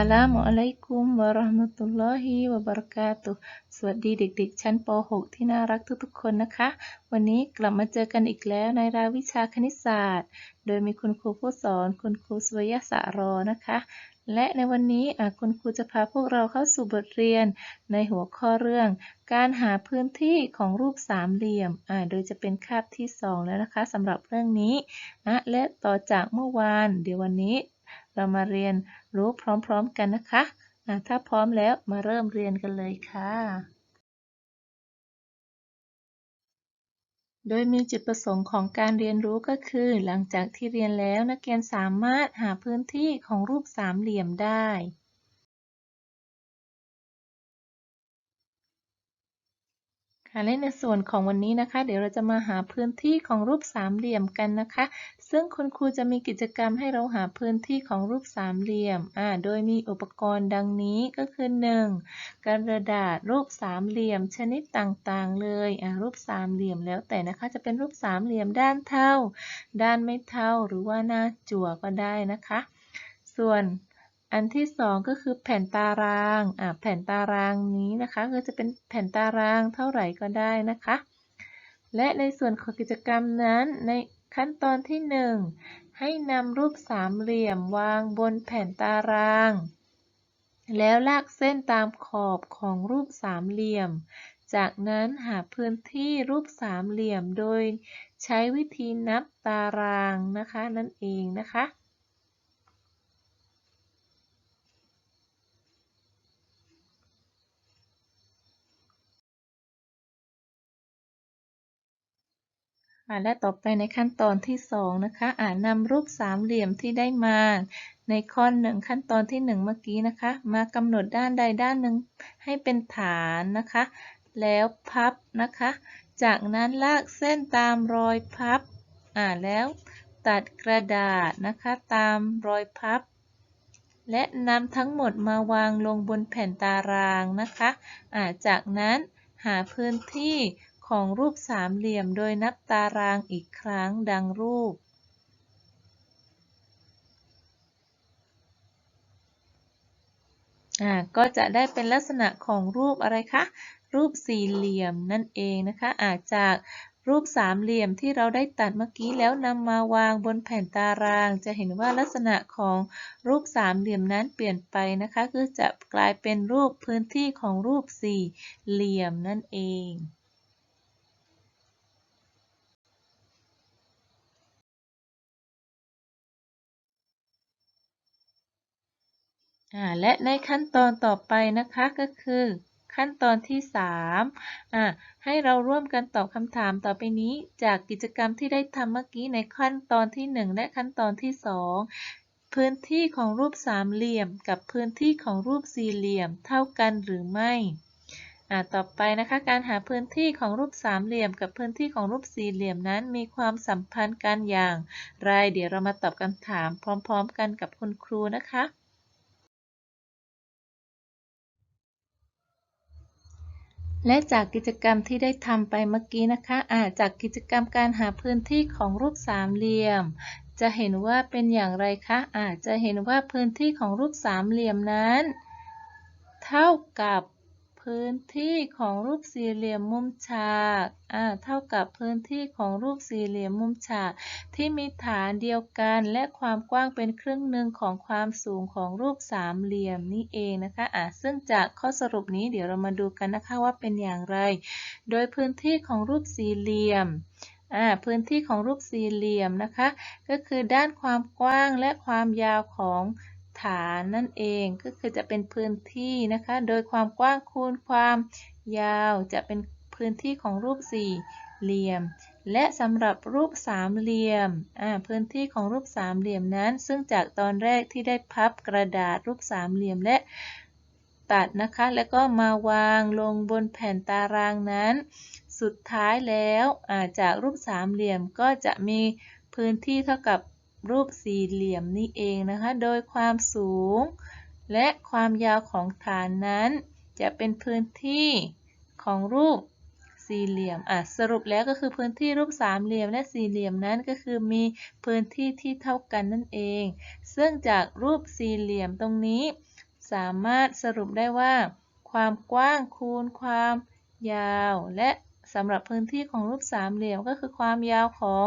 อัสสลามุอะลัยกุมวะเราะห์มะตุลลอฮิวะบะเราะกาตุสวัสดีเด็กๆ ชั้นป .6 ที่น่ารักทุกๆ คนนะคะ วันนี้กลับมาเจอกันอีกแล้วในรายวิชาคณิตศาสตร์ โดยมีคุณครูผู้สอนคุณครูสวยสะรอนะคะ และในวันนี้คุณครูจะพาพวกเราเข้าสู่บทเรียนในหัวข้อเรื่อง การหาพื้นที่ของรูปสามเหลี่ยม โดยจะเป็นคาบที่ 2 แล้วนะคะสำหรับเรื่องนี้และต่อจากเมื่อวาน เดี๋ยววันนี้ เรามาเรียนรู้พร้อมๆกันนะคะถ้าพร้อมแล้วมาเริ่มเรียนกันเลยค่ะ โดยมีจุดประสงค์ของการเรียนรู้ก็คือ หลังจากที่เรียนแล้วนักเรียนสามารถหาพื้นที่ของรูปสามเหลี่ยมได้ ค่ะและในส่วนของวันนี้นะคะ เดี๋ยวเราจะมาหาพื้นที่ของรูปสามเหลี่ยมกันนะคะ ซึ่งคุณครูจะมีกิจกรรมให้เราหาพื้นที่ของรูปสามเหลี่ยมอ่าโดยมีอุปกรณ์ดังนี้ก็คือ 1. กระดาษรูปสามเหลี่ยมชนิดต่างๆ เลยอ่ารูปสามเหลี่ยมแล้วแต่นะคะ จะเป็นรูปสามเหลี่ยมด้านเท่า ด้านไม่เท่าหรือว่าหน้าจั่วก็ได้นะคะ ส่วน อันที่สองก็คือแผ่นตารางอ่าแผ่นตารางนี้นะคะก็จะเป็นแผ่นตารางเท่าไหร่ก็ได้นะคะ และในส่วนของกิจกรรมนั้นในขั้นตอนที่ 1 ให้นำรูปสามเหลี่ยมวางบนแผ่นตาราง แล้วลากเส้นตามขอบของรูปสามเหลี่ยม จากนั้นหาพื้นที่รูปสามเหลี่ยมโดยใช้วิธีนับตารางนะคะนั่นเองนะคะ และต่อไปในขั้นตอนที่ 2 นะคะ อ่านำรูปสามเหลี่ยมที่ได้มา ในข้อหนึ่งขั้นตอนที่ 1 เมื่อกี้นะคะ มากำหนดด้านใดด้านหนึ่งให้เป็นฐานนะคะ แล้วพับนะคะ จากนั้นลากเส้นตามรอยพับ อ่าแล้วตัดกระดาษนะคะตามรอยพับ และนำทั้งหมดมาวางลงบนแผ่นตารางนะคะ อ่าจากนั้นหาพื้นที่ ของรูปสามเหลี่ยมโดยนับตารางอีกครั้งดังรูป ก็จะได้เป็นลักษณะของรูปอะไรคะ รูปสี่เหลี่ยมนั่นเองนะคะ อาจจากรูปสามเหลี่ยมที่เราได้ตัดเมื่อกี้แล้วนำมาวางบนแผ่นตาราง จะเห็นว่าลักษณะของรูปสามเหลี่ยมนั้นเปลี่ยนไปนะคะ คือจะกลายเป็นรูปพื้นที่ของรูปสี่เหลี่ยมนั่นเอง และในขั้นตอนต่อไปนะคะก็คือขั้นตอนที่3อ่าให้เราร่วมกันตอบคำถามต่อไปนี้จากกิจกรรมที่ได้ทำเมื่อกี้ในขั้นตอนที่ 1 และขั้นตอนที่ 2 พื้นที่ของรูปสามเหลี่ยม กับพื้นที่ของรูปสี่เหลี่ยมเท่ากันหรือไม่ต่อไปนะคะการหาพื้นที่ของรูปสามเหลี่ยม กับพื้นที่ของรูปสี่เหลี่ยมนั้นมีความสัมพันธ์กันอย่างไร เดี๋ยวเรามาตอบคำถามพร้อม ๆ กันกับคุณครูนะคะ และจากกิจกรรมที่ได้ทำไปเมื่อกี้นะคะอาจากกิจกรรมการหาพื้นที่ของรูปสามเหลี่ยม จะเห็นว่าเป็นอย่างไรคะอาจจะเห็นว่าพื้นที่ของรูปสามเหลี่ยมนั้น เท่ากับ พื้นที่ของรูปสี่เหลี่ยมมุมฉากอ่าเท่ากับพื้นที่ของรูปสี่เหลี่ยมมุมฉาก ที่มีฐานเดียวกัน และความกว้างเป็นครึ่งหนึ่งของความสูงของรูปสามเหลี่ยมนี่เองนะคะอ่าซึ่งจากข้อสรุปนี้เดี๋ยวเรามาดูกันนะคะว่าเป็นอย่างไร โดยพื้นที่ของรูปสี่เหลี่ยมพื้นที่ของรูปสี่เหลี่ยมนะคะ ก็คือด้านความกว้างและความยาวของ ฐานนั่นเองก็คือจะเป็นพื้นที่นะคะ โดยความกว้างคูณความยาวจะเป็นพื้นที่ของรูปสี่เหลี่ยม และสำหรับรูปสามเหลี่ยมพื้นที่ของรูปสามเหลี่ยมนั้น ซึ่งจากตอนแรกที่ได้พับกระดาษรูปสามเหลี่ยมและตัดนะคะ แล้วก็มาวางลงบนแผ่นตารางนั้น สุดท้ายแล้วจากรูปสามเหลี่ยมก็จะมีพื้นที่เท่ากับ รูปสี่เหลี่ยมนี่เองนะคะ โดยความสูง และความยาวของฐานนั้น จะเป็นพื้นที่ของรูปสสี่เหลี่ยม อะ สรุปแล้วก็คือพื้นที่รูปสามเหลี่ยมและสี่เหลี่ยมนั้นก็คือมีพื้นที่ที่เท่ากันนั่นเอง ซึ่งจากรูปสี่เหลี่ยมตรงนี้ สามารถสรุปได้ว่า ความกว้างคูณความยาว และสำหรับพื้นที่ของรูปสามเหลี่ยมก็คือความยาวของ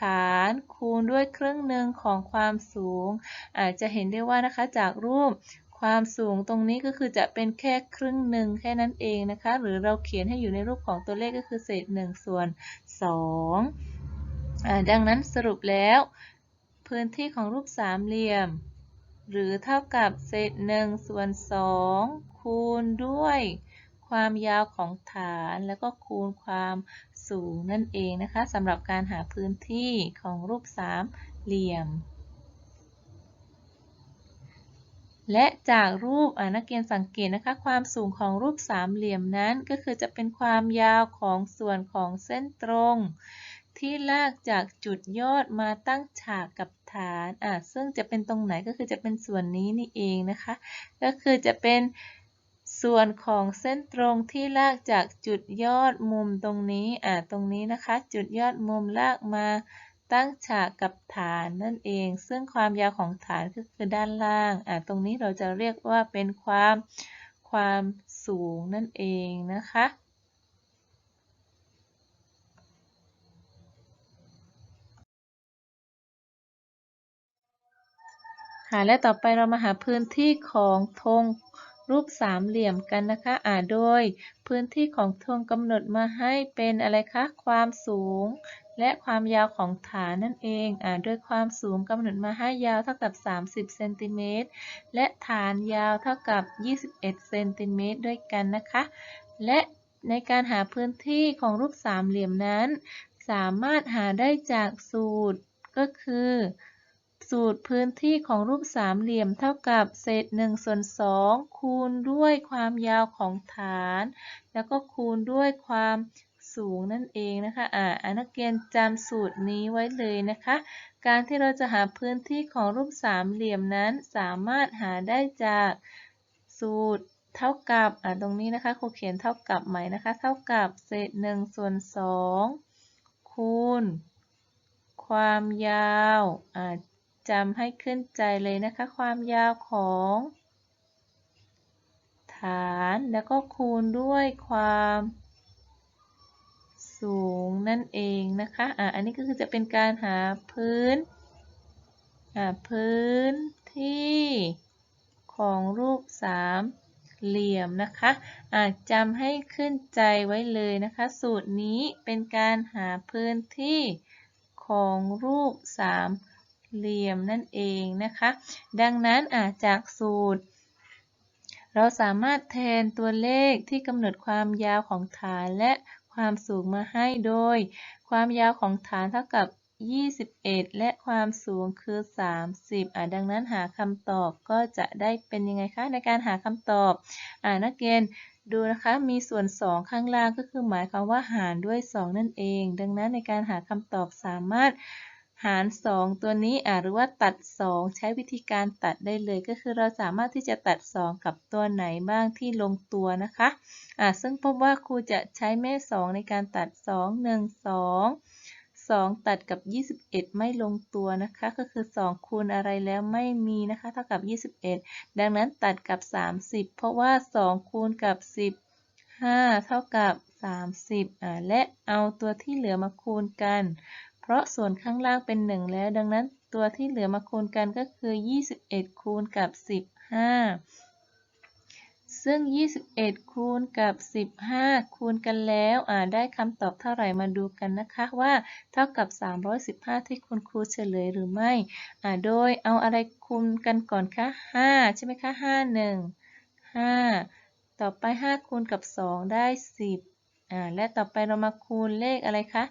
ฐานคูณด้วยครึ่งหนึ่งของความสูง อาจจะเห็นได้ว่านะคะจากรูปความสูงตรงนี้ก็คือจะเป็นแค่ครึ่งหนึ่งแค่นั้นเองนะคะ หรือเราเขียนให้อยู่ในรูปของตัวเลขก็คือเศษ1ส่วน2ดังนั้นสรุปแล้ว พื้นที่ของรูปสามเหลี่ยม หรือเท่ากับเศษ1ส่วน2คูณด้วยความยาวของฐานแล้วก็คูณความ สูงนั่นเองนะคะสำหรับการหาพื้นที่ของรูปสามเหลี่ยม และจากรูปนักเรียนสังเกตนะคะความสูงของรูปสามเหลี่ยมนั้น ก็คือจะเป็นความยาวของส่วนของเส้นตรง ที่ลากจากจุดยอดมาตั้งฉากกับฐานอะซึ่งจะเป็นตรงไหนก็คือจะเป็นส่วนนี้นี่เองนะคะ ก็คือจะเป็น ส่วนของเส้นตรงที่ลากจากจุดยอดมุมตรงนี้อ่าตรงนี้นะคะ จุดยอดมุมลากมาตั้งฉากกับฐานนั่นเอง ซึ่งความยาวของฐานก็คือด้านล่างอ่าตรงนี้เราจะเรียกว่าเป็นความความสูงนั่นเองนะคะค่ะและต่อไปเรามาหาพื้นที่ของธง รูปสามเหลี่ยมกันนะคะอ่าโดย พื้นที่ของธงกำหนดมาให้เป็นอะไรคะ ความสูง และความยาวของฐานนั่นเองอ่าโดยความสูงกำหนดมาให้ยาวเท่ากับ 30เซนติเมตรและฐานยาวเท่ากับ 21เซนติเมตรด้วยกันนะคะ และในการหาพื้นที่ของรูปสามเหลี่ยมนั้น สามารถหาได้จากสูตรก็คือ สูตรพื้นที่ของรูปสามเหลี่ยมเท่ากับเศษ1ส่วน2คูณด้วยความยาวของฐาน แล้วก็คูณด้วยความสูงนั่นเองนะคะ อ่านักเรียนจำสูตรนี้ไว้เลยนะคะ การที่เราจะหาพื้นที่ของรูปสามเหลี่ยมนั้นสามารถหาได้จากสูตรเท่ากับ อ่า ตรงนี้นะคะครูเขียนเท่ากับใหม่นะคะ เท่ากับเศษ1ส่วน2คูณความยาว อ่า จำให้ขึ้นใจเลยนะคะ ความยาวของ ฐานแล้วก็คูณด้วยความ สูงนั่นเองนะคะอะอันนี้ก็คือจะเป็นการหาพื้นอ่าพื้นที่ของรูปสามเหลี่ยมนะคะอาจจำให้ขึ้นใจไว้เลยนะคะ สูตรนี้เป็นการหาพื้นที่ของรูปสามเหลี่ยม เหลี่ยมนั่นเองนะคะ ดังนั้นอาจจากสูตร เราสามารถแทนตัวเลขที่กำหนดความยาวของฐานและความสูงมาให้โดย ความยาวของฐานเท่ากับ21 และความสูงคือ 30อ่าดังนั้นหาคำตอบก็จะได้เป็นยังไงคะ ในการหาคำตอบอ่านักเรียนดูนะคะมีส่วน 2 ข้างล่างก็คือหมายความว่าหารด้วย 2 นั่นเอง ดังนั้นในการหาคำตอบสามารถ หาร 2 ตัวนี้หรือว่าตัด 2 ใช้วิธีการตัดได้เลยก็คือเราสามารถที่จะตัด 2 กับตัวไหนบ้างที่ลงตัวนะคะะซึ่งพบว่าครูจะใช้แม่ 2 ในการตัด 2 1 2 2 ตัดกับ 21 ไม่ลงตัวนะคะ ก็คือ 2 คูณอะไรแล้วไม่มีนะคะ เท่ากับ 21 ดังนั้นตัดกับ 30 เพราะว่า 2 คูณกับ 15 เท่ากับ 30อ่าและเอาตัวที่เหลือมาคูณกัน เพราะส่วนข้างล่างเป็น 1 แล้ว ดังนั้นตัวที่เหลือมาคูณกันก็คือ 21 คูณกับ 15 ซึ่ง 21 คูณกับ 15 คูณกันแล้วได้คำตอบเท่าไหร่มาดูกันนะคะว่า เท่ากับ 315 ที่คุณครูเฉลยหรือไม่โดยเอาอะไรคูณกันก่อนคะ 5 ใช่ไหมคะ 5 1 5 ต่อไป 5 คูณกับ 2 ได้ 10 อ่าและต่อไปเรามาคูณเลขอะไรคะ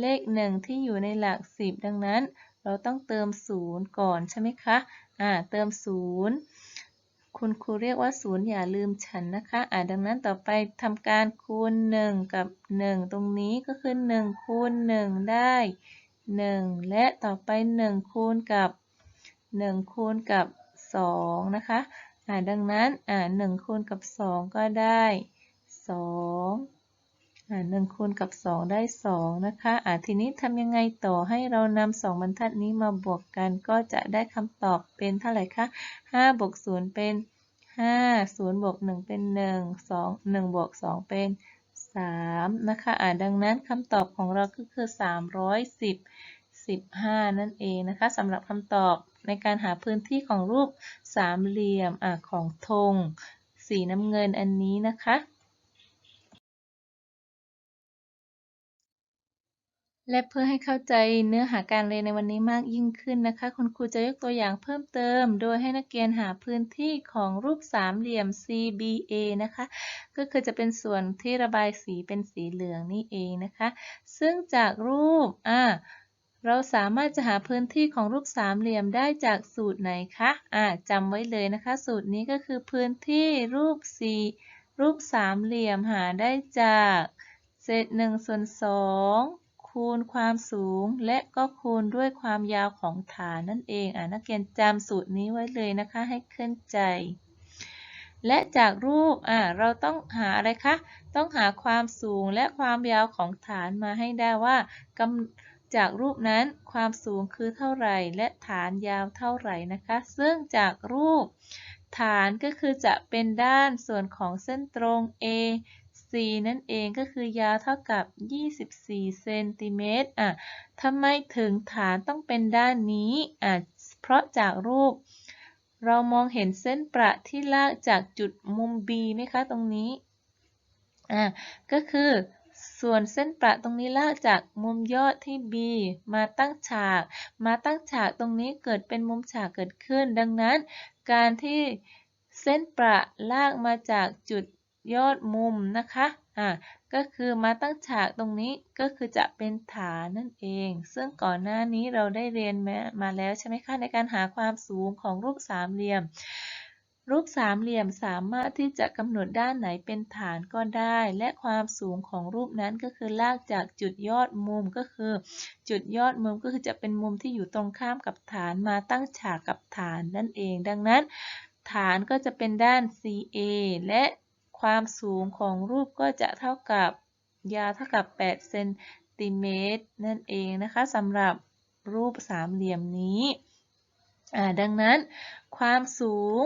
เลข 1 ที่อยู่ในหลัก 10 ดังนั้น เราต้องเติม 0 ก่อนใช่ไหมคะอ่าเติม 0 คุณครูเรียกว่า 0 อย่าลืมฉันนะคะอ่าดังนั้นต่อไปทำการคูณ 1 กับ 1 ตรงนี้ก็คือ 1 คูณ 1 ได้ 1 และต่อไป 1 คูณกับ 1 คูณกับ 2 นะคะอ่าดังนั้นอ่า1คูณกับ 2 ก็ได้2อ่า หนึ่งคูณกับสองได้สองนะคะอ่าทีนี้ทำยังไงต่อให้เรานำสองบรรทัดนี้มาบวกกันก็จะได้คำตอบเป็นเท่าไหร่คะห้าบวกศูนย์เป็นห้าศูนย์บวกหนึ่งเป็นหนึ่งสองหนึ่งบวกสองเป็นสามนะคะอ่าดังนั้นคำตอบของเราก็คือสามร้อยสิบสิบห้านั่นเองนะคะสำหรับคำตอบในการหาพื้นที่ของรูปสามเหลี่ยมอของธงสีน้ำเงินอันนี้นะคะ และเพื่อให้เข้าใจเนื้อหาการเรียนในวันนี้มากยิ่งขึ้นนะคะ คุณครูจะยกตัวอย่างเพิ่มเติม โดยให้นักเรียนหาพื้นที่ของรูปสามเหลี่ยม CBA นะคะ ก็คือจะเป็นส่วนที่ระบายสีเป็นสีเหลืองนี่เองนะคะ ซึ่งจากรูปอ่าเราสามารถจะหาพื้นที่ของรูปสามเหลี่ยมได้จากสูตรไหนคะอ่าจำไว้เลยนะคะ สูตรนี้ก็คือพื้นที่รูปสี่รูปสามเหลี่ยมหาได้จากเศษหนึ่งส่วนสอง คูณความสูง และก็คูณด้วยความยาวของฐานนั่นเองอ่านักเรียนจำสูตรนี้ไว้เลยนะคะให้ขึ้นใจ และจากรูปอ่าเราต้องหาอะไรคะต้องหาความสูงและความยาวของฐานมาให้ได้ว่าจากรูปนั้นความสูงคือเท่าไหร่ และฐานยาวเท่าไหร่นะคะ ซึ่งจากรูป ฐานก็คือจะเป็นด้านส่วนของเส้นตรง A C นั่นเองก็คือยาวเท่ากับ 24 เซนติเมตรอะทำไมถึงฐานต้องเป็นด้านนี้อะเพราะจากรูป เรามองเห็นเส้นประที่ลากจากจุดมุม B ไหมคะตรงนี้อะก็คือ ส่วนเส้นประตรงนี้ลากจากมุมยอดที่ B มาตั้งฉาก มาตั้งฉากตรงนี้เกิดเป็นมุมฉากเกิดขึ้น ดังนั้น การที่เส้นประลากมาจากจุดยอดมุมนะคะ อ่าก็คือมาตั้งฉากตรงนี้ก็คือจะเป็นฐานนั่นเอง ซึ่งก่อนหน้านี้เราได้เรียนมามาแล้วใช่ไหมคะในการหาความสูงของรูปสามเหลี่ยม รูปสามเหลี่ยมสามารถที่จะกำหนดด้านไหนเป็นฐานก็ได้ และความสูงของรูปนั้นก็คือลากจากจุดยอดมุมก็คือ จุดยอดมุมก็คือจะเป็นมุมที่อยู่ตรงข้ามกับฐานมาตั้งฉากกับฐานนั่นเอง ดังนั้น ฐานก็จะเป็นด้าน CA และความสูงของรูปก็จะเท่ากับยาวเท่ากับ8เซนติเมตรนั่นเองนะคะสำหรับรูปสามเหลี่ยมนี้ ดังนั้น ความสูง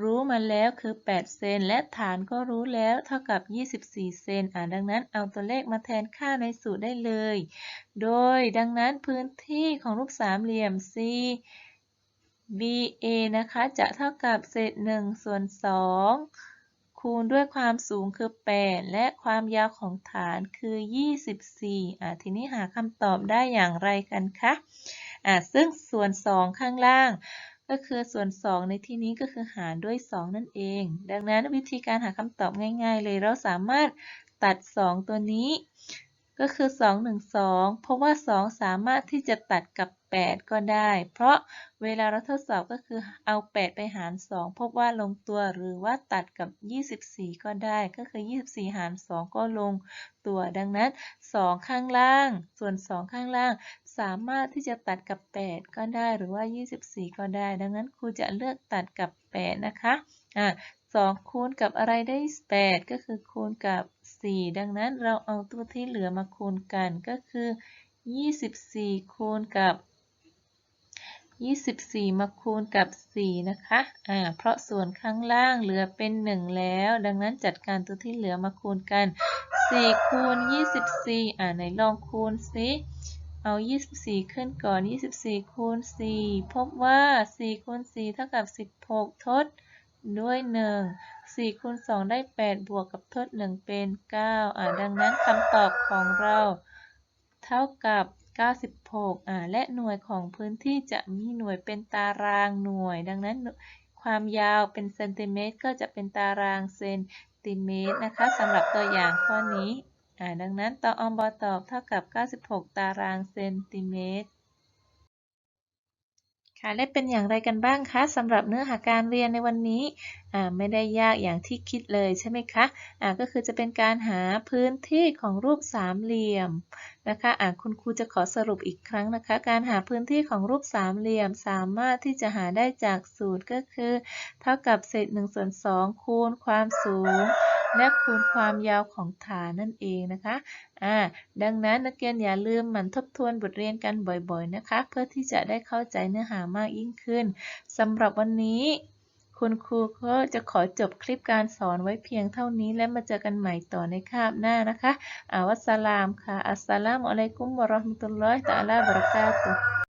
รู้มาแล้วคือ 8 เซน และฐานก็รู้แล้วเท่ากับ 24 เซน อ่าดังนั้นเอาตัวเลขมาแทนค่าในสูตรได้เลย โดยดังนั้นพื้นที่ของรูปสามเหลี่ยม C BA นะคะ จะเท่ากับเศษ1ส่วน2คูณด้วยความสูงคือ 8 และความยาวของฐานคือ 24 อ่าทีนี้หาคำตอบได้อย่างไรกันคะ อ่าซึ่งส่วน 2 ข้างล่าง ก็คือส่วน 2 ในที่นี้ก็คือหารด้วย 2 นั่นเอง ดังนั้นวิธีการหาคำตอบง่าย ๆ เลยเราสามารถตัด 2 ตัวนี้ ก็คือ 2 1 2 เพราะว่า 2 สามารถที่จะตัดกับ 8 ก็ได้ เพราะเวลาเราทดสอบก็คือเอา 8 ไปหาร 2 พบว่าลงตัวหรือว่าตัดกับ 24 ก็ได้ ก็คือ 24 หาร 2 ก็ลงตัว ดังนั้น 2 ข้างล่าง ส่วน 2 ข้างล่าง สามารถที่จะตัดกับ 8 ก็ได้หรือว่า 24 ก็ได้ ดังนั้นครูจะเลือกตัดกับ 8 นะคะอ่า2คูณกับอะไรได้ 8 ก็คือคูณกับ 4 ดังนั้นเราเอาตัวที่เหลือมาคูณกันก็คือ 24 คูณกับ 24 มาคูณกับ 4 นะคะอ่าเพราะส่วนข้างล่างเหลือเป็น 1 แล้ว ดังนั้นจัดการตัวที่เหลือมาคูณกัน 4 คูณ 24 อ่าไหนลองคูณซิ เอา 24 ขึ้นก่อน 24 คูณ 4 พบว่า 4 คูณ 4 เท่ากับ 16 ทดด้วย 1 4 คูณ 2 ได้ 8 บวกกับทด 1 เป็น 9 อ่า ดังนั้นคำตอบของเราเท่ากับ 96 อ่า และหน่วยของพื้นที่จะมีหน่วยเป็นตารางหน่วย ดังนั้นความยาวเป็นเซนติเมตรก็จะเป็นตารางเซนติเมตรนะคะสำหรับตัวอย่างข้อนี้ ดังนั้นตออมบอตอบเท่ากับ 96 ตารางเซนติเมตร ค่ะและเป็นอย่างไรกันบ้างคะสำหรับเนื้อหาการเรียนในวันนี้ ไม่ได้ยากอย่างที่คิดเลยใช่ไหมคะะก็คือจะเป็นการหาพื้นที่ของรูปสามเหลี่ยมนะคะะคุณครูจะขอสรุปอีกครั้งนะคะ การหาพื้นที่ของรูปสามเหลี่ยม สามารถที่จะหาได้จากสูตรก็คือ เท่ากับเศษ1ส่วน2คูณความสูง และคูณความยาวของฐานนั่นเองนะคะอ่าดังนั้นนักเรียนอย่าลืมหมั่นทบทวนบทเรียนกันบ่อยๆนะคะ เพื่อที่จะได้เข้าใจเนื้อหามากยิ่งขึ้นสำหรับวันนี้คุณครูก็จะขอจบคลิปการสอนไว้เพียงเท่านี้และมาเจอกันใหม่ต่อในคาบหน้านะคะอาวัสสลามค่ะ อัสสลามุอะลัยกุมวะราะห์มะตุลลอฮิตะอาลาบะเราะกาตุ